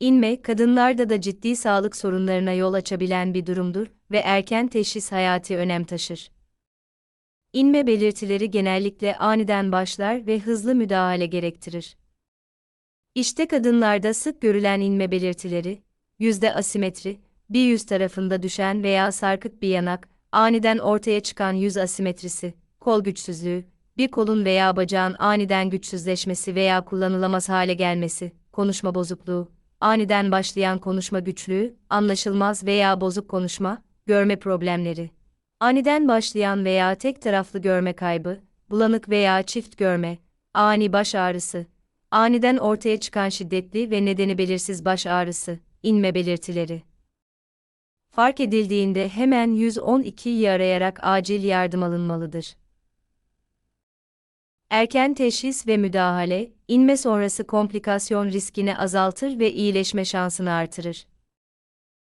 İnme, kadınlarda da ciddi sağlık sorunlarına yol açabilen bir durumdur ve erken teşhis hayati önem taşır. İnme belirtileri genellikle aniden başlar ve hızlı müdahale gerektirir. İşte kadınlarda sık görülen inme belirtileri, yüzde asimetri, bir yüz tarafında düşen veya sarkık bir yanak, aniden ortaya çıkan yüz asimetrisi, kol güçsüzlüğü, bir kolun veya bacağın aniden güçsüzleşmesi veya kullanılamaz hale gelmesi, konuşma bozukluğu, aniden başlayan konuşma güçlüğü, anlaşılmaz veya bozuk konuşma, görme problemleri. Aniden başlayan veya tek taraflı görme kaybı, bulanık veya çift görme, ani baş ağrısı, aniden ortaya çıkan şiddetli ve nedeni belirsiz baş ağrısı, inme belirtileri. Fark edildiğinde hemen 112'yi arayarak acil yardım alınmalıdır. Erken teşhis ve müdahale, inme sonrası komplikasyon riskini azaltır ve iyileşme şansını artırır.